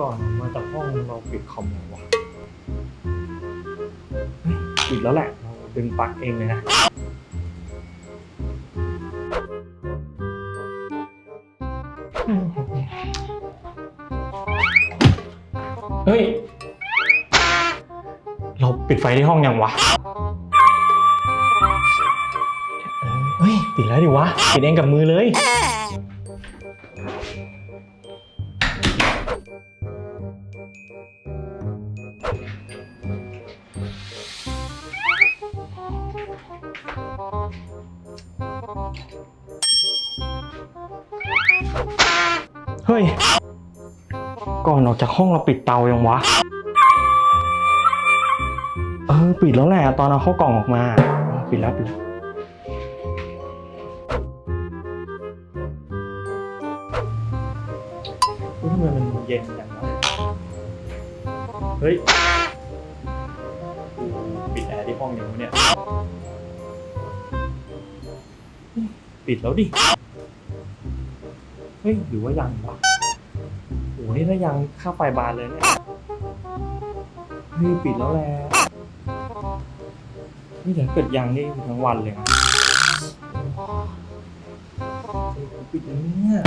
ก่อนมาจากห้องเราปิดคอมไงวะปิดแล้วแหละเราดึงปลั๊กเองเลยนะเฮ้ย เราปิดไฟที่ห้องยังวะ เฮ้ยปิดแล้วดิวะปิดเองกับมือเลย เฮ้ย ก่อนออกจากห้องเราปิดเตายังวะ เออ ปิดแล้วแหละ ตอนเอาเข้ากล่องออกมา ปิดแล้วปิดแล้ว ทำไมมันเย็นจังวะเฮ้ยปิดแอร์ที่ห้องยังวะเนี่ย ปิดแล้วดิ เฮ้ยหรือว่ายังวะโอ้โหนี่ถ้ายังค่าไฟบานเลยเนี่ย เฮ้ยปิดแล้วแหละนี่ถ้าเกิดยังนี่ทั้งวันเลยนะปิดแล้วเนี่ย